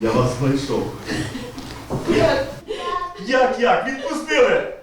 Я вас знайшов. Як як? Відпустили?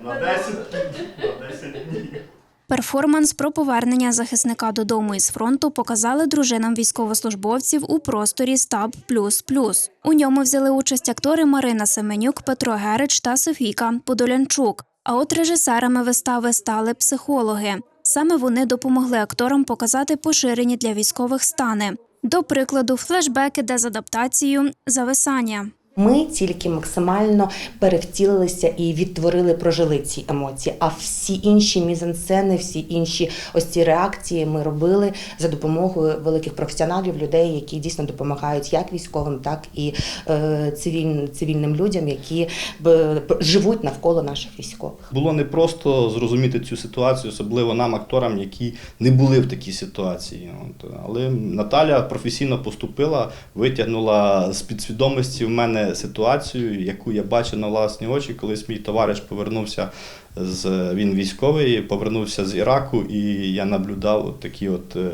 На 10 днів. На 10 днів. Перформанс про повернення захисника додому із фронту показали дружинам військовослужбовців у просторі Стаб Плюс Плюс. У ньому взяли участь актори Марина Семенюк, Петро Герич та Софійка Подолянчук. А от режисерами вистави стали психологи. Саме вони допомогли акторам показати поширені для військових стани. До прикладу, флешбеки дезадаптацію, зависання. Ми тільки максимально перевтілилися і відтворили, прожили ці емоції. А всі інші мізансцени, всі інші ось ці реакції ми робили за допомогою великих професіоналів, людей, які дійсно допомагають як військовим, так і е, цивіль, цивільним людям, які б, живуть навколо наших військових. Було непросто зрозуміти цю ситуацію, особливо нам, акторам, які не були в такій ситуації. От. Але Наталя професійно поступила, витягнула з підсвідомості в мене ситуацію, яку я бачив на власні очі. Колись мій товариш повернувся з він військовий, повернувся з Іраку, і я наблюдав от такі от е,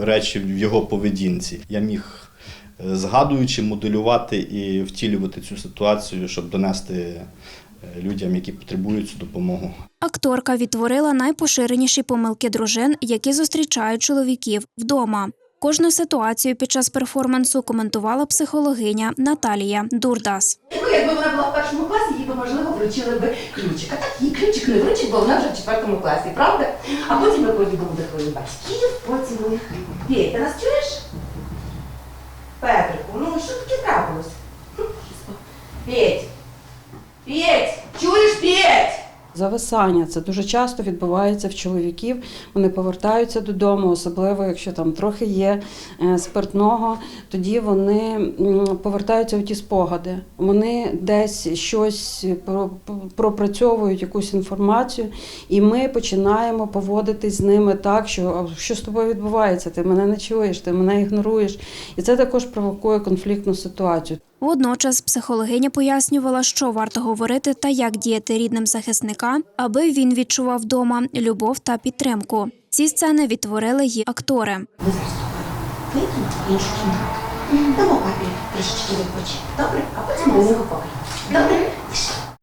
речі в його поведінці. Я міг е, згадуючи, моделювати і втілювати цю ситуацію, щоб донести е, людям, які потребують цю допомогу. Акторка відтворила найпоширеніші помилки дружин, які зустрічають чоловіків вдома. Кожну ситуацію під час перформансу коментувала психологиня Наталія Дурдас. Якби вона була в першому класі, їй би, можливо, вручили би ключик. А так їй ключик не вручить, бо вона вже в четвертому класі, правда? А потім ми поїдемо до твоїх батьків, потім у них. Ти нас чуєш? Петрику, ну що таке трапилось? Петь! Петь! Зависання це дуже часто відбувається в чоловіків. Вони повертаються додому, особливо якщо там трохи є е, спиртного, тоді вони повертаються у ті спогади. Вони десь щось пропрацьовують якусь інформацію, і ми починаємо поводитись з ними так, що «А що з тобою відбувається? Ти мене не чуєш, ти мене ігноруєш. І це також провокує конфліктну ситуацію. Водночас психологиня пояснювала, що варто говорити та як діяти рідним захисника, аби він відчував вдома любов та підтримку. Ці сцени відтворили її актори. Добре? А потім ми його. Добре?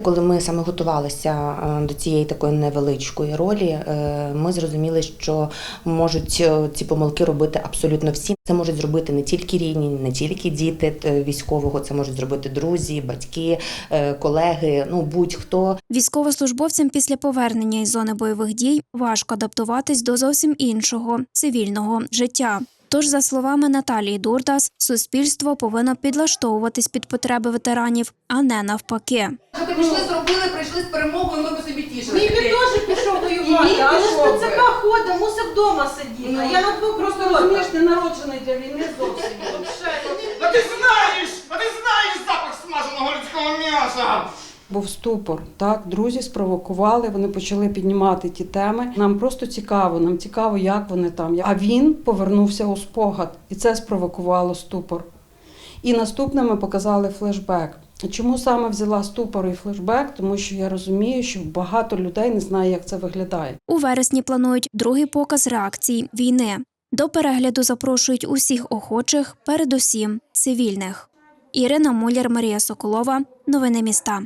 Коли ми саме готувалися е, до цієї такої невеличкої ролі, е, ми зрозуміли, що можуть е, ці помилки робити абсолютно всі. Це можуть зробити не тільки рідні, не тільки діти військового, це можуть зробити друзі, батьки, колеги, ну будь-хто. Військовослужбовцям після повернення із зони бойових дій важко адаптуватись до зовсім іншого цивільного життя. Тож, за словами Наталії Дурдас, суспільство повинно підлаштовуватись під потреби ветеранів, а не навпаки. Що ти пішли, зробили, прийшли з перемогою, ми би собі тішили. Мій теж пішов воювати, він ЦК би. ходить, мусив вдома сидіти. Ну, я на двох просто ну, розумієш, не народжений для війни зовсім. А ти знаєш, а ти знаєш запах смаженого людського м'яса! Був ступор. Так, друзі спровокували, вони почали піднімати ті теми. Нам просто цікаво, нам цікаво, як вони там. А він повернувся у спогад, і це спровокувало ступор. І наступне ми показали флешбек. Чому саме взяла ступор і флешбек? Тому що я розумію, що багато людей не знає, як це виглядає. У вересні планують другий показ реакцій війни. До перегляду запрошують усіх охочих, передусім цивільних. Ірина Муляр, Марія Соколова. Новини міста.